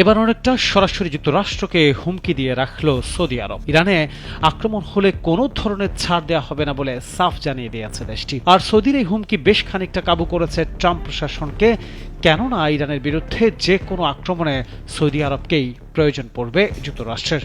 এবার অনেকটা সরাসরি যুক্তরাষ্ট্রকে হুমকি দিয়ে রাখল সৌদি আরব। ইরানে আক্রমণ হলে কোনো ধরনের ছাড় দেওয়া হবে না বলে সাফ জানিয়ে দিয়েছে দেশটি। আর সৌদির এই হুমকি বেশ খানিকটা কাবু করেছে ট্রাম্প প্রশাসনকে। কেননা ইরানের বিরুদ্ধে যে কোনো আক্রমণে সৌদি আরবকেই প্রয়োজন পড়বে যুক্তরাষ্ট্রের।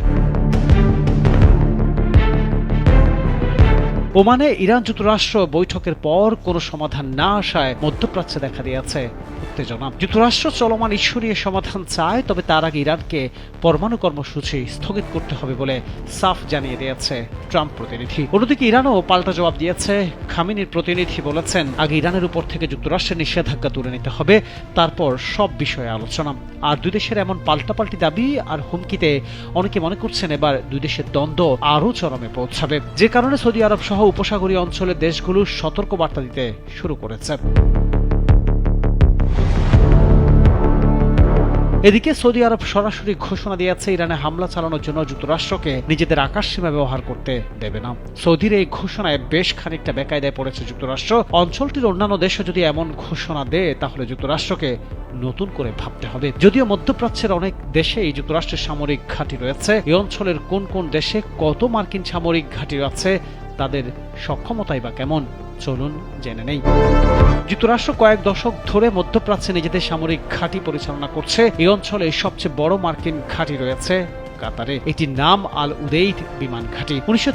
ওমানে ইরান যুক্তরাষ্ট্র বৈঠকের পর কোনো সমাধান না আসায় মধ্যপ্রাচ্যে দেখা দিয়েছে উত্তেজনা। যুক্তরাষ্ট্র চলমান ইস্যু নিয়ে সমাধান চায়, তবে তার আগে ইরানকে পরমাণু কর্মসূচি স্থগিত করতে হবে বলে সাফ জানিয়ে দিয়েছে ট্রাম্প প্রতিনিধি। অন্যদিকে ইরানও পাল্টা জবাব দিয়েছে খামিনির প্রতিনিধি বলেছেন, আগে ইরানের উপর থেকে যুক্তরাষ্ট্রের নিষেধাজ্ঞা তুলে নিতে হবে, তারপর সব বিষয়ে আলোচনা। আর দুই দেশের এমন পাল্টাপাল্টি দাবি আর হুমকিতে অনেকে মনে করছেন এবার দুই দেশের দ্বন্দ্ব আরও চরমে পৌঁছাবে। যে কারণে সৌদি আরব সহ উপসাগরীয় অঞ্চলের দেশগুলো সতর্ক বার্তা দিতে শুরু করেছে। এদিকে সৌদি আরব সরাসরি ঘোষণা দিয়েছে, ইরানে হামলা চালানোর জন্য যুক্তরাষ্ট্রকে নিজেদের আকাশসীমা ব্যবহার করতে দেবে না। সৌদির এই ঘোষণায় বেশ খানিকটা বেকায়দায় পড়েছে যুক্তরাষ্ট্র। অঞ্চলটির অন্যান্য দেশও যদি এমন ঘোষণা দেয়, তাহলে যুক্তরাষ্ট্রকে নতুন করে ভাবতে হবে। যদিও মধ্যপ্রাচ্যের অনেক দেশেই যুক্তরাষ্ট্রের সামরিক ঘাঁটি রয়েছে, এই অঞ্চলের কোন কোন দেশে কত মার্কিন সামরিক ঘাঁটি আছে তাদের সক্ষমতাই বা কেমন? চলুন জেনে নেই। যুক্তরাষ্ট্র কয়েক দশক ধরে মধ্যপ্রাচ্যে নিজেদের সামরিক ঘাঁটি পরিচালনা করছে। এই অঞ্চলে সবচেয়ে বড় মার্কিন ঘাঁটি রয়েছে কাতারে। এটির নাম আল উদেইদ বিমান ঘাঁটি। উনিশশো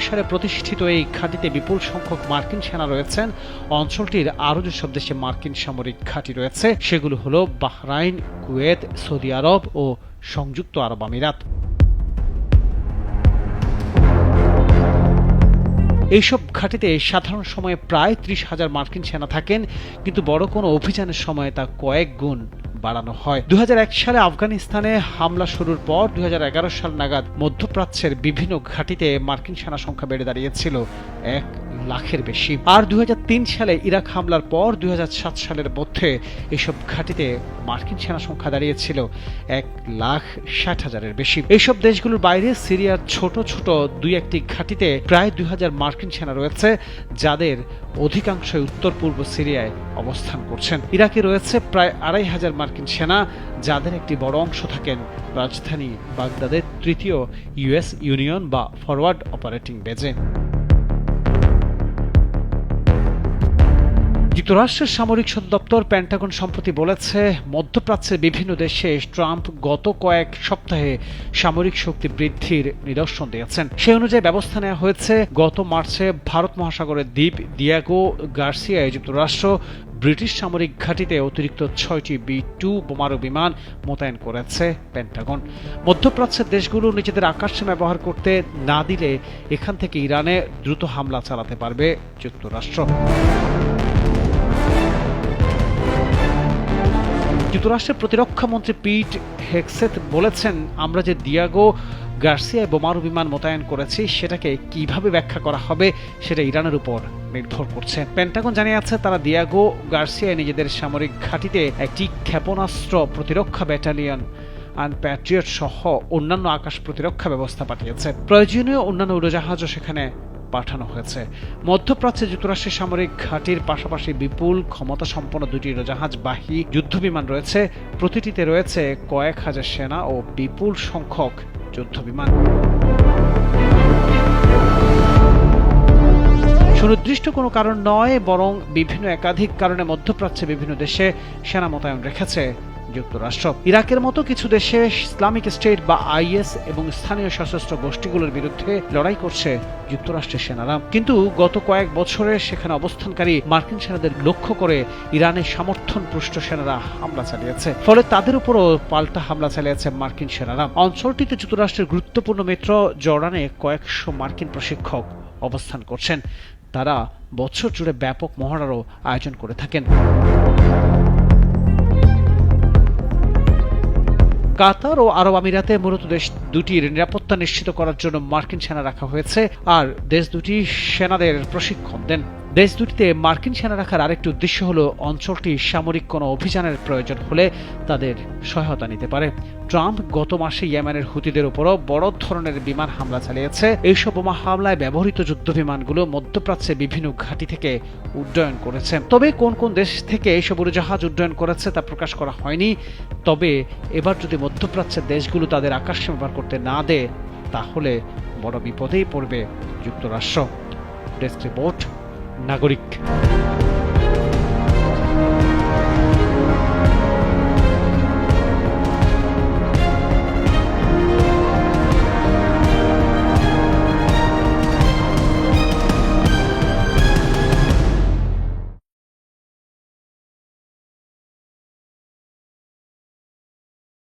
সালে প্রতিষ্ঠিত এই ঘাঁটিতে বিপুল সংখ্যক মার্কিন সেনা রয়েছেন। অঞ্চলটির আরও যেসব দেশে মার্কিন সামরিক ঘাঁটি রয়েছে, সেগুলো হলো বাহরাইন, কুয়েত, সৌদি আরব ও সংযুক্ত আরব আমিরাত। এইসব ঘাঁটিতে সাধারণ সময়ে প্রায় ত্রিশ হাজার মার্কিন সেনা থাকেন, কিন্তু বড় কোনো অভিযানের সময় তা কয়েক গুণ বাড়ানো হয়। দুই হাজার এক সালে আফগানিস্তানে হামলা শুরুর পর দু হাজার এগারো সাল নাগাদ মধ্যপ্রাচ্যের বিভিন্ন ঘাঁটিতে মার্কিন সেনা সংখ্যা বেড়ে দাঁড়িয়েছিল এক লাখের বেশি। আর দু হাজার তিন সালে ইরাক হামলার পর দুই হাজার সাত সালের মধ্যে এসব ঘাঁটিতে মার্কিন সেনা সংখ্যা দাঁড়িয়েছিল এক লাখ ষাট হাজারের বেশি। এইসব দেশগুলোর বাইরে সিরিয়ার ছোট ছোট দুই একটি ঘাঁটিতে প্রায় দুই হাজার মার্কিন সেনা রয়েছে, যাদের অধিকাংশই উত্তর পূর্ব সিরিয়ায় অবস্থান করছেন। ইরাকে রয়েছে প্রায় আড়াই হাজার মার্কিন সেনা, যাদের একটি বড় অংশ থাকেন রাজধানী বাগদাদের তৃতীয় ইউএস ইউনিয়ন বা ফরওয়ার্ড অপারেটিং বেজে। যুক্তরাষ্ট্রের সামরিক দপ্তর প্যান্টাগন সম্প্রতি বলেছে মধ্যপ্রাচ্যের বিভিন্ন দেশে ট্রাম্প গত কয়েক সপ্তাহে সামরিক শক্তি বৃদ্ধির নিদর্শন দিয়েছেন। সেই অনুযায়ী ব্যবস্থা নেওয়া হয়েছে। গত মার্চে ভারত মহাসাগরের দ্বীপ দিয়াগো গার্সিয়ায় যুক্তরাষ্ট্র ব্রিটিশ সামরিক ঘাঁটিতে অতিরিক্ত ছয়টি বি টু বোমারু বিমান মোতায়েন করেছে পেন্টাগন মধ্যপ্রাচ্যের দেশগুলো নিজেদের আকাশসীমা ব্যবহার করতে না দিলে এখান থেকে ইরানে দ্রুত হামলা চালাতে পারবে যুক্তরাষ্ট্র। যুক্তরাষ্ট্রের প্রতিরক্ষা মন্ত্রী পিট হেক্সেথ বলেছেন, আমরা যে দিয়াগো গার্সিয়ায় বোমারু বিমান মোতায়েন করেছি, সেটাকে কীভাবে ব্যাখ্যা করা হবে সেটা ইরানের উপর নির্ভর করছে। পেন্টাগন জানিয়েছে তারা দিয়াগো গার্সিয়ায় নিজেদের সামরিক ঘাঁটিতে একটি ক্ষেপণাস্ত্র প্রতিরক্ষা ব্যাটালিয়ন আর প্যাট্রিয়ট সহ অন্যান্য আকাশ প্রতিরক্ষা ব্যবস্থা পাঠিয়েছে। প্রয়োজনীয় অন্যান্য উড়োজাহাজও সেখানে পাঠানো হয়েছে। মধ্যপ্রাচ্যে যুক্তরাষ্ট্রের সামরিক ঘাঁটির পাশাপাশি বিপুল ক্ষমতা সম্পন্ন দুটি বাহী যুদ্ধবিমান রয়েছে। প্রতিটিতে রয়েছে কয়েক হাজার সেনা ও বিপুল সংখ্যক যুদ্ধবিমান। সুনির্দিষ্ট কোনো কারণ নয়, বরং বিভিন্ন একাধিক কারণে মধ্যপ্রাচ্যে বিভিন্ন দেশে সেনা মোতায়েন রেখেছে। যুক্তরাষ্ট্র। ইরাকের মতো কিছু দেশে ইসলামিক স্টেট বা আইএস এবং স্থানীয় সশস্ত্র গোষ্ঠীগুলোর বিরুদ্ধে লড়াই করছে যুক্তরাষ্ট্রের সেনারা। কিন্তু গত কয়েক বছরে সেখানে অবস্থানকারী মার্কিন সেনাদের লক্ষ্য করে ইরানের সমর্থন পুষ্ট সেনারা হামলা চালিয়েছে। ফলে তাদের উপরও পাল্টা হামলা চালিয়েছে মার্কিন সেনারা। অঞ্চলটিতে যুক্তরাষ্ট্রের গুরুত্বপূর্ণ মিত্র জর্ডানে কয়েকশো মার্কিন প্রশিক্ষক অবস্থান করছেন। তারা বছর জুড়ে ব্যাপক মহড়ারও আয়োজন করে থাকেন। কাতার ও আরব আমিরাতে মূলত দেশ দুটির নিরাপত্তা নিশ্চিত করার জন্য মার্কিন সেনা রাখা হয়েছে, আর দেশ দুটি সেনাদের প্রশিক্ষণ দেন। দেশ দুটিতে মার্কিন সেনা রাখার আরেকটি উদ্দেশ্য হল অঞ্চলটি সামরিক কোনো অভিযানের প্রয়োজন হলে তাদের সহায়তা নিতে পারে। ট্রাম্প গত মাসে ইয়েমেনের হুতিদের উপরও বড় ধরনের বিমান হামলা চালিয়েছে। এইসব বোমা হামলায় ব্যবহৃত যুদ্ধ বিমানগুলো মধ্যপ্রাচ্যে বিভিন্ন ঘাঁটি থেকে উড্ডয়ন করেছে। তবে কোন কোন দেশ থেকে এইসব উড়োজাহাজ উড্ডয়ন করেছে তা প্রকাশ করা হয়নি। তবে এবার যদি মধ্যপ্রাচ্যের দেশগুলো তাদের আকাশ ব্যবহার করতে না দেয়, তাহলে বড় বিপদেই পড়বে যুক্তরাষ্ট্র। Desk report. নাগরিক।